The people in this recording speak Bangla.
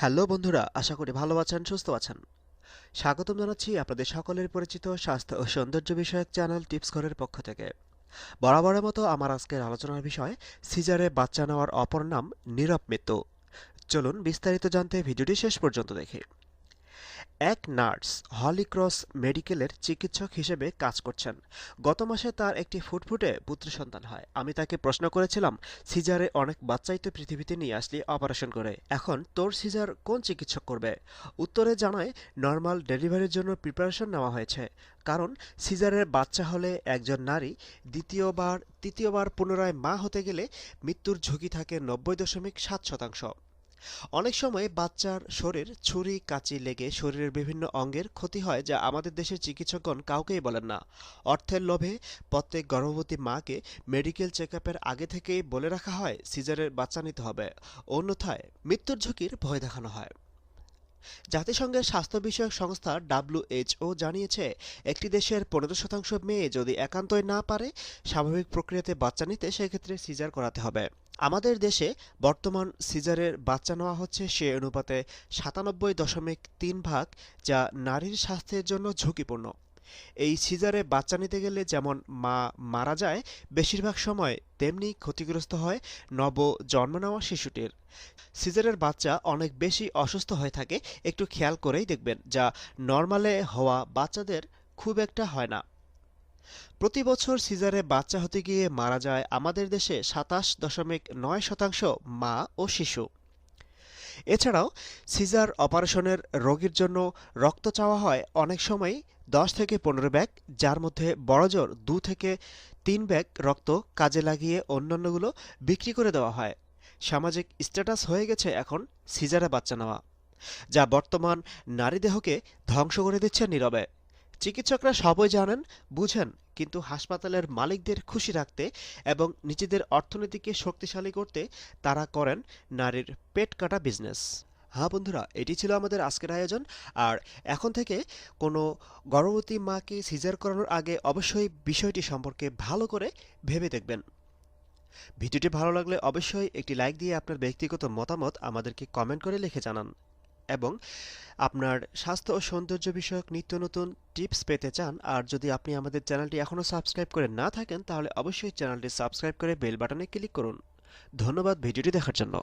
হ্যালো বন্ধুরা, আশা করি ভালো আছেন, সুস্থ আছেন। স্বাগতম জানাচ্ছি আপনাদের সকলের পরিচিত স্বাস্থ্য ও সৌন্দর্য বিষয়ক চ্যানেল টিপস ঘরের পক্ষ থেকে। বরাবরের মতো আমার আজকের আলোচনার বিষয়, সিজারে বাচ্চা নেওয়ার অপর নাম নীরব মৃত্যু। চলুন বিস্তারিত জানতে ভিডিওটি শেষ পর্যন্ত দেখি। এক নার্স হলিক্রস মেডিকেলের চিকিৎসক হিসেবে কাজ করছেন। গত মাসে তার একটি ফুটফুটে পুত্র সন্তান হয়। আমি তাকে প্রশ্ন করেছিলাম, সিজারে অনেক বাচ্চাই তো পৃথিবীতে নিয়ে আসলি অপারেশন করে। এখন তোর সিজার কোন চিকিৎসক করবে? উত্তরে জানায়, নর্মাল ডেলিভারির জন্য প্রিপারেশন নেওয়া হয়েছে। কারণ সিজারের বাচ্চা হলে একজন নারী দ্বিতীয়বার, তৃতীয়বার পুনরায় মা হতে গেলে মৃত্যুর ঝুঁকি থাকে নব্বই দশমিক সাত শতাংশ। অনেক সময় বাচ্চার শরীর ছুরি, কাঁচি লেগে শরীরের বিভিন্ন অঙ্গের ক্ষতি হয় যা আমাদের দেশের চিকিৎসকগণ কাউকেই বলেন না। অর্থের লোভে প্রত্যেক গর্ভবতী মাকে মেডিকেল চেক আগে থেকেই বলে রাখা হয়, সিজারের বাচ্চা নিতে হবে। অন্যথায় মৃত্যুর ঝুঁকির ভয় দেখানো হয়। জাতিসংঘের স্বাস্থ্য বিষয়ক সংস্থা ডাব্লিউএইচও জানিয়েছে, একটি দেশের পনেরো শতাংশ মেয়ে যদি একান্তই না পারে, স্বাভাবিক প্রক্রিয়াতে বাচ্চা নিতে সেক্ষেত্রে সিজার করাতে হবে। আমাদের দেশে বর্তমান সিজারের বাচ্চা নেওয়া হচ্ছে সে অনুপাতে সাতানব্বই দশমিক তিন ভাগ, যা নারীর স্বাস্থ্যের জন্য ঝুঁকিপূর্ণ। এই সিজারে বাচ্চা নিতে গেলে যেমন মা মারা যায়, বেশিরভাগ সময় তেমনি ক্ষতিগ্রস্ত হয় নব জন্ম নেওয়া শিশুটির। সিজারের বাচ্চা অনেক বেশি অসুস্থ হয়ে থাকে, একটু খেয়াল করেই দেখবেন, যা নর্মালে হওয়া বাচ্চাদের খুব একটা হয় না। প্রতি বছর সিজারে বাচ্চা হতে গিয়ে মারা যায় আমাদের দেশে সাতাশ দশমিক নয় শতাংশ মা ও শিশু। এছাড়াও সিজার অপারেশনের রোগীর জন্য রক্ত চাওয়া হয় অনেক সময় দশ থেকে পনেরো ব্যাগ, যার মধ্যে বড়জোর দু থেকে তিন ব্যাগ রক্ত কাজে লাগিয়ে অন্যান্যগুলো বিক্রি করে দেওয়া হয়। সামাজিক স্ট্যাটাস হয়ে গেছে এখন সিজারে বাচ্চা নেওয়া, যা বর্তমান নারী দেহকে ধ্বংস করে দিচ্ছে নীরবে। চিকিৎসকরা সবই জানেন, বুঝেন, কিন্তু হাসপাতালের মালিকদের খুশি রাখতে এবং নিজেদের অর্থনীতিকে শক্তিশালী করতে তারা করেন নারীর পেট কাটা বিজনেস। হ্যাঁ বন্ধুরা, এটি ছিল আমাদের আজকের আয়োজন। আর এখন থেকে কোনো গর্ভবতী মাকে সিজার করানোর আগে অবশ্যই বিষয়টি সম্পর্কে ভালো করে ভেবে দেখবেন। ভিডিওটি ভালো লাগলে অবশ্যই একটি লাইক দিয়ে আপনার ব্যক্তিগত মতামত আমাদেরকে কমেন্ট করে লিখে জানান এবং আপনার স্বাস্থ্য ও সৌন্দর্য বিষয়ক নিত্য নতুন টিপস পেতে চান, আর যদি আপনি আমাদের চ্যানেলটি এখনও সাবস্ক্রাইব করে না থাকেন, তাহলে অবশ্যই চ্যানেলটি সাবস্ক্রাইব করে বেল বাটনে ক্লিক করুন। ধন্যবাদ ভিডিওটি দেখার জন্য।